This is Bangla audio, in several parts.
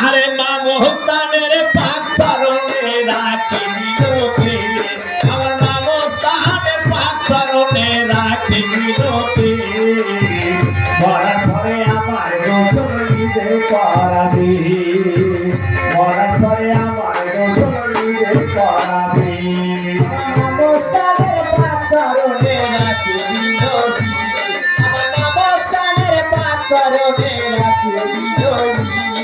আরে মা মোহতানের পাক চরণে রাখি বিরতি আমার মা মোহতানের পাক চরণে রাখি বিরতি মরা ধরে আমার নতুন নিজে করাবি মরা ধরে আমার নতুন নিজে করাবি মোহতানের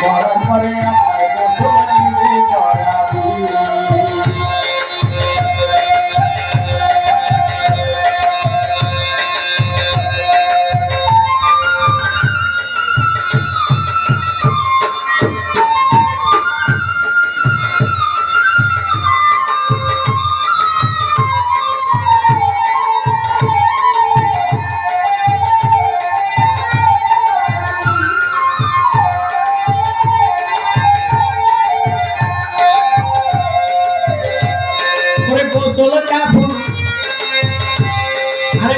Bora!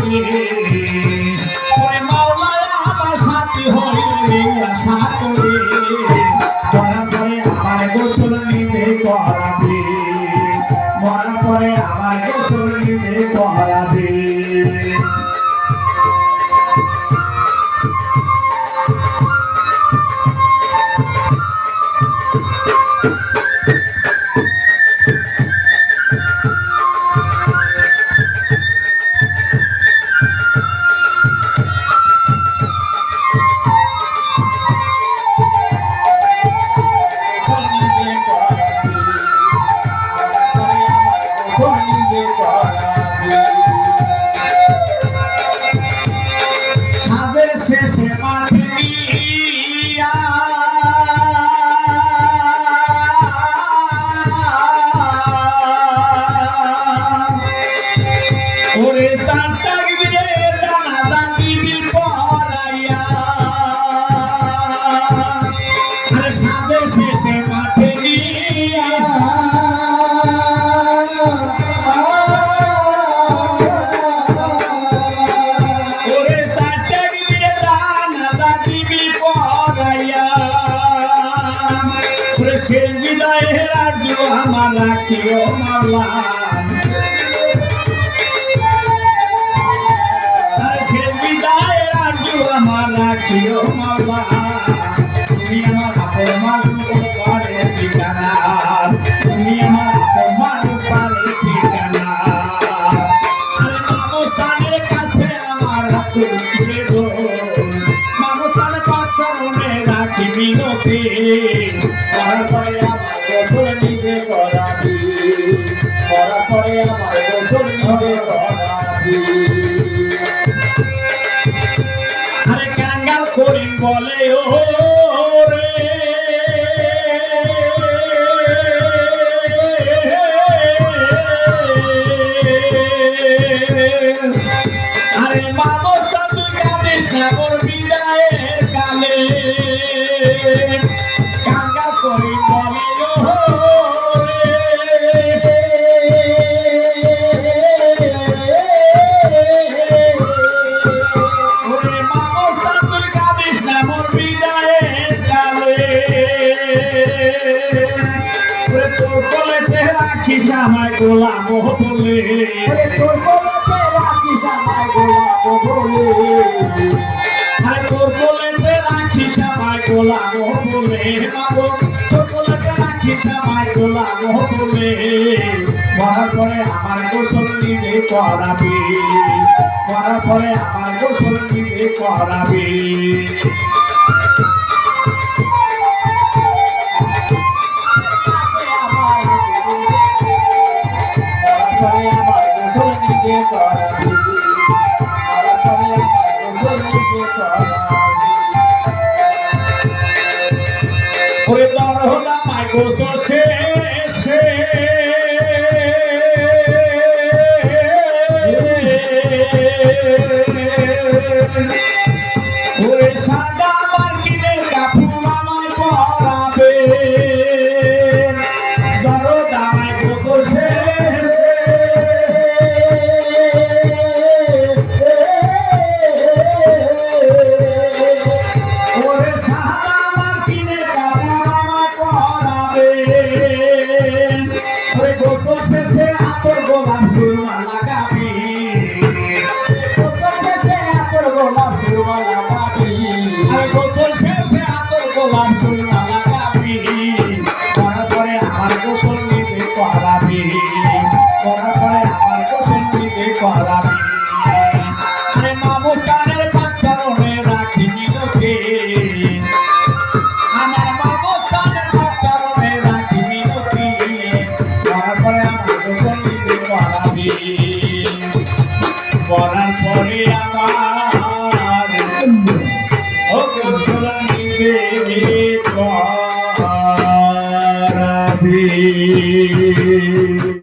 아! Thank you, my life. প্রিয় মাওলা তুমি আমার হাতের মাওলা বলে আরে মা গোলাম বলে তোর বলেতে রাখিস আমায় গোলাম বলে আরে তোর বলেতে রাখিস আমায় গোলাম বলে বাবু তোর বলেতে রাখিস করাবি মরার পরে আমার গোসল নিজে করাবি Yes, I পড়ার পরে